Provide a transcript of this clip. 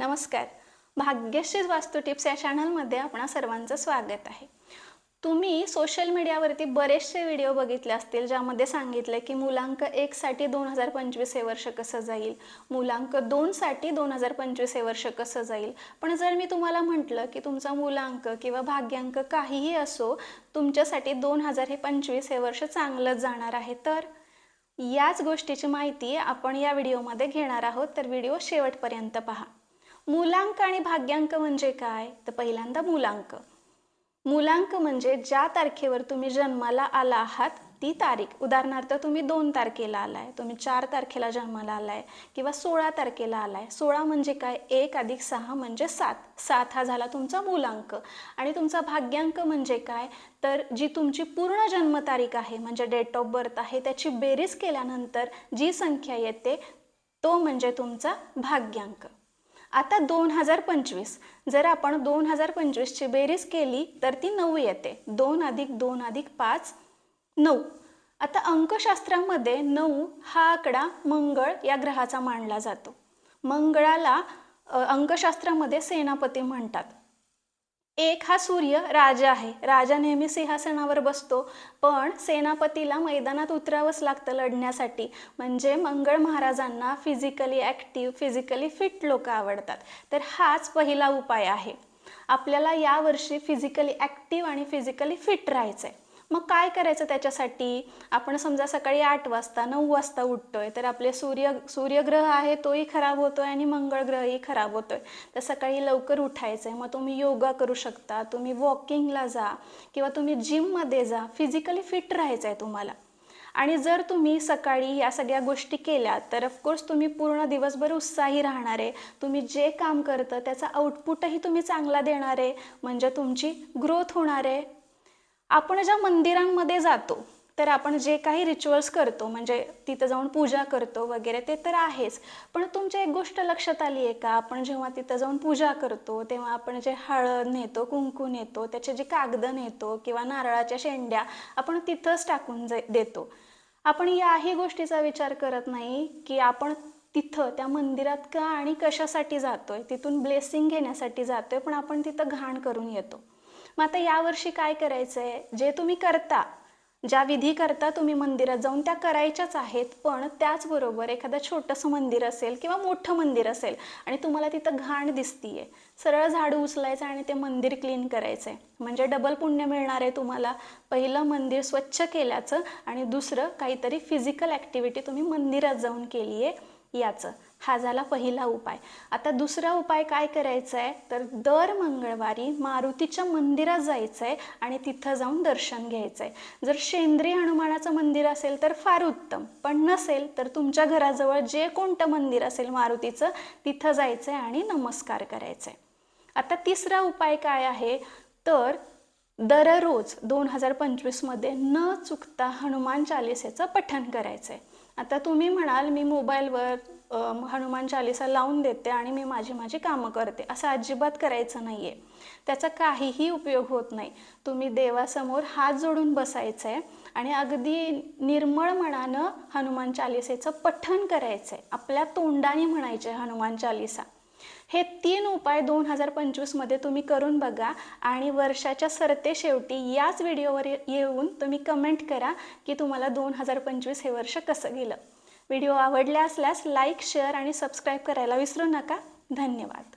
नमस्कार. भाग्यश्री वास्तू टिप्स या चॅनलमध्ये आपणा सर्वांचं स्वागत आहे. तुम्ही सोशल मीडियावरती बरेचसे व्हिडिओ बघितले असतील ज्यामध्ये सांगितलं की मुलांक एकसाठी दोन हजार पंचवीस हे वर्ष कसं जाईल? मुलांक दोनसाठी दोन हजार पंचवीस हे वर्ष कसं जाईल? पण जर मी तुम्हाला म्हटलं की तुमचा मुलांक किंवा भाग्यांक काहीही असो तुमच्यासाठी दोन हजार हे पंचवीस हे वर्ष चांगलंच जाणार आहे. तर याच गोष्टीची माहिती आपण या व्हिडिओमध्ये घेणार आहोत. तर व्हिडिओ शेवटपर्यंत पहा. मूलांक आणि भाग्यांक म्हणजे काय? तर पहिल्यांदा मूलांक. मूलांक म्हणजे ज्या तारखेवर तुम्ही जन्माला आला आहात ती तारीख. उदाहरणार्थ तुम्ही दोन तारखेला आलाय. तुम्ही चार तारखेला जन्माला आलाय किंवा सोळा तारखेला आलाय. सोळा म्हणजे काय? एक अधिक सहा म्हणजे सात. सात हा झाला तुमचा मूलांक. आणि तुमचा भाग्यांक म्हणजे काय? तर जी तुमची पूर्ण जन्मतारीख आहे म्हणजे डेट ऑफ बर्थ आहे त्याची बेरीज केल्यानंतर जी संख्या येते तो म्हणजे तुमचा भाग्यांक. आता दोन हजार पंचवीस. जर आपण दोन हजार पंचवीसची बेरीज केली तर ती नऊ येते. दोन अधिक दोन अधिक पाच नऊ. आता अंकशास्त्रामध्ये नऊ हा आकडा मंगळ या ग्रहाचा मानला जातो. मंगळाला अंकशास्त्रामध्ये सेनापती म्हणतात. एक हा सूर्य राजा आहे. राजा नेहमी सिंहासनावर बसतो पण सेनापतीला मैदानात उतरावंच लागतं लढण्यासाठी. म्हणजे मंगळ महाराजांना फिजिकली ॲक्टिव्ह फिजिकली फिट लोक आवडतात. तर हाच पहिला उपाय आहे. आपल्याला यावर्षी फिजिकली ॲक्टिव्ह आणि फिजिकली फिट राहायचं आहे मग काय करायचं त्याच्यासाठी? आपण समजा सकाळी आठ वाजता नऊ वाजता उठतोय तर आपले सूर्य सूर्यग्रह आहे तोही खराब होतोय आणि मंगळ ग्रहही खराब होतोय. तर सकाळी लवकर उठायचं आहे मग तुम्ही योगा करू शकता तुम्ही वॉकिंगला जा किंवा तुम्ही जिममध्ये जा फिजिकली फिट राहायचं आहे तुम्हाला. आणि जर तुम्ही सकाळी या सगळ्या गोष्टी केल्या तर ऑफकोर्स तुम्ही पूर्ण दिवसभर उत्साही राहणार आहे तुम्ही जे काम करतं त्याचा आउटपुटही तुम्ही चांगला देणार आहे म्हणजे तुमची ग्रोथ होणार. आहे आपण ज्या मंदिरांमध्ये जातो तर आपण जे काही रिच्युअल्स करतो म्हणजे तिथं जाऊन पूजा करतो वगैरे ते तर आहेच. पण तुमच्या एक गोष्ट लक्षात आली आहे का? आपण जेव्हा तिथं जाऊन पूजा करतो तेव्हा आपण जे हळद नेतो कुंकू नेतो त्याचे जे कागदं नेतो किंवा नारळाच्या शेंड्या आपण तिथंच टाकून जे देतो. आपण याही गोष्टीचा विचार करत नाही की आपण तिथं त्या मंदिरात का आणि कशासाठी जातोय? तिथून ब्लेसिंग घेण्यासाठी जातोय पण आपण तिथं घाण करून येतो. मग आता यावर्षी काय करायचं आहे जे तुम्ही करता ज्या विधी करता तुम्ही मंदिरात जाऊन त्या करायच्याच आहेत पण त्याचबरोबर एखादं छोटंसं मंदिर असेल किंवा मोठं मंदिर असेल आणि तुम्हाला तिथं घाण दिसतीये सरळ झाडू उचलायचं आणि ते मंदिर क्लीन करायचं आहे म्हणजे डबल पुण्य मिळणार आहे तुम्हाला. पहिलं मंदिर स्वच्छ केल्याचं आणि दुसरं काहीतरी फिजिकल ॲक्टिव्हिटी तुम्ही मंदिरात जाऊन केली आहे याचं. हा झाला पहिला उपाय. आता दुसरा उपाय काय करायचा आहे तर दर मंगळवारी मारुतीच्या मंदिरात जायचं आहे आणि तिथं जाऊन दर्शन घ्यायचं आहे जर शेंद्री हनुमानाचं मंदिर असेल तर फार उत्तम. पण नसेल तर तुमच्या घराजवळ जे कोणतं मंदिर असेल मारुतीचं तिथं जायचं आहे आणि नमस्कार करायचं आहे आता तिसरा उपाय काय आहे? तर दररोज दोन हजार पंचवीसमध्ये न चुकता हनुमान चालिसेचं पठण करायचं आहे आता तुम्ही म्हणाल मी मोबाईलवर हनुमान चालिसा लावून देते आणि मी माझी माझी कामं करते असं अजिबात करायचं नाही आहे त्याचा काहीही उपयोग होत नाही. तुम्ही देवासमोर हात जोडून बसायचं आहे आणि अगदी निर्मळ मनानं हनुमान चालिसेचं पठण करायचं आहे आपल्या तोंडाने आहे हनुमान चालिसा. हे तीन उपाय दोन हजार पंचवीसमध्ये तुम्ही करून बघा आणि वर्षाच्या सरते शेवटी याच व्हिडिओवर येऊन तुम्ही कमेंट करा की तुम्हाला दोन हजार पंचवीस हे वर्ष कसं गेलं. व्हिडिओ आवडला असल्यास लाईक शेअर आणि सबस्क्राईब करायला विसरू नका. धन्यवाद.